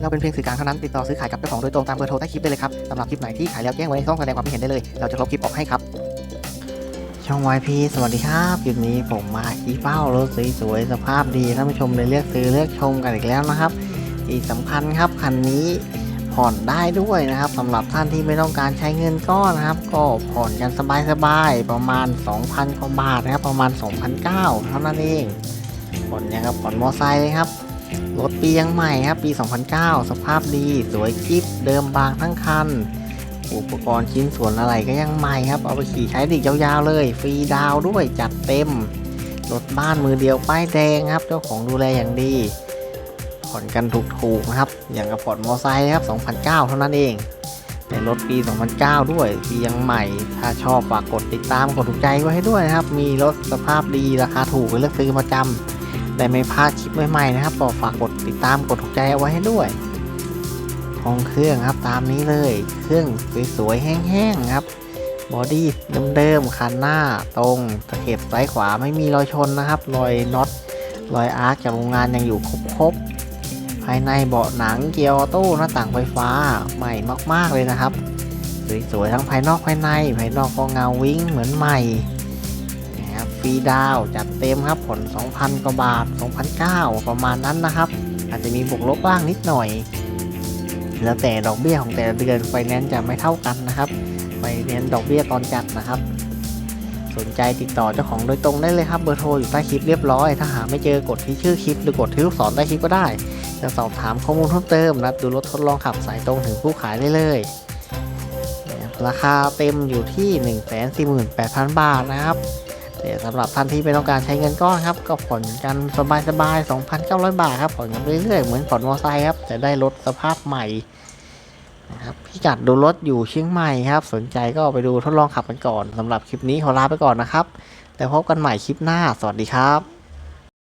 เราเป็นเพียงสื่อกลางเท่านั้นติดต่อซื้อขายกับเจ้าของโดยตรงตามเบอร์โทรใต้คลิปได้เลยครับสำหรับคลิปไหนที่ขายแล้วแจ้งไว้ในช่องแสดงความคิดเห็นได้เลย เราจะลบคลิปออกให้ครับ ช่อง YP สวัสดีครับคลิปนี้ผมมาขี่เป้ารถสวยๆสภาพดีท่านผู้ชมเลยเลือกซื้อเลือกชมกันอีกแล้วนะครับที่สำคัญครับคันนี้ผ่อนได้ด้วยนะครับสำหรับท่านที่ไม่ต้องการใช้เงินก้อนนะครับ ก็ผ่อนกันสบายๆประมาณ 2,000กว่าบาทนะครับประมาณ 2,900เท่านั้นเองผ่อนยังกับผ่อนมอไซค์เลยครับ รถปียังใหม่ครับปี 2009 สภาพดี สวยกิ๊บเดิมบางทั้งคัน อุปกรณ์ชิ้นส่วนอะไรก็ยังใหม่ครับ เอาไปขี่ใช้ดิกยาวๆเลย ฟรีดาวด้วยจัดเต็ม รถบ้านมือเดียวป้ายแดงครับ เจ้าของดูแลอย่างดี ผ่อนกันถูกๆนะครับ อย่างกับผ่อนมอไซค์ครับ 2009 เท่านั้นเองในรถปี 2009 ด้วยปียังใหม่ ถ้าชอบฝากกดติดตามกดถูกใจไว้ให้ด้วยนะครับ มีรถสภาพดีราคาถูกไปเลือกซื้อประจำ ได้ไม่พลาดคลิปใหม่ๆนะครับก็ฝากกดติดตามกดถูกใจเอาไว้ให้ด้วยห้องเครื่องครับตามนี้เลย เครื่องสวยๆแห้งๆครับบอดี้เดิมๆคันหน้าตรงตะเข็บซ้ายขวาไม่มีรอยชนนะครับ รอยน็อตรอยอาร์คจากโรงงานยังอยู่ครบๆภายในเบาะหนังเกียร์ออโต้หน้าต่างไฟฟ้าใหม่มากๆเลยนะครับ สวยๆทั้งภายนอกภายใน ภายนอกก็เงาวิ้งเหมือนใหม่ ฟรีดาวจัดเต็มครับผล2,000 กว่าบาท 2,009ประมาณนั้นนะครับ อาจจะมีบวกลบบ้างนิดหน่อย แล้วแต่ดอกเบี้ยของแต่ละเดือนไฟแนนซ์จะไม่เท่ากันนะครับไฟแนนซ์ดอกเบี้ยตอนจัดนะครับ สนใจติดต่อเจ้าของโดยตรงได้เลยครับเบอร์โทรอยู่ใต้คลิปเรียบร้อย ถ้าหาไม่เจอกดที่ชื่อคลิปหรือกดที่ลูกศรใต้คลิปก็ได้ จะสอบถามข้อมูลเพิ่มเติมนะดูรถทดลองขับสายตรงถึงผู้ขายได้เลยราคาเต็มอยู่ที่ 148,000 บาทนะครับ แต่สำหรับท่านที่ไม่ต้องการใช้เงินก้อนครับ ก็ผ่อนกันสบายๆ 2,900 บาทครับผ่อนกันเรื่อยๆ เหมือนผ่อนมอไซค์ครับจะได้รถสภาพใหม่นะครับพี่กัดดูรถอยู่เชียงใหม่ครับ สนใจก็ไปดูทดลองขับกันก่อนสำหรับคลิปนี้ขอลาไปก่อนนะครับ แล้วพบกันใหม่คลิปหน้า สวัสดีครับ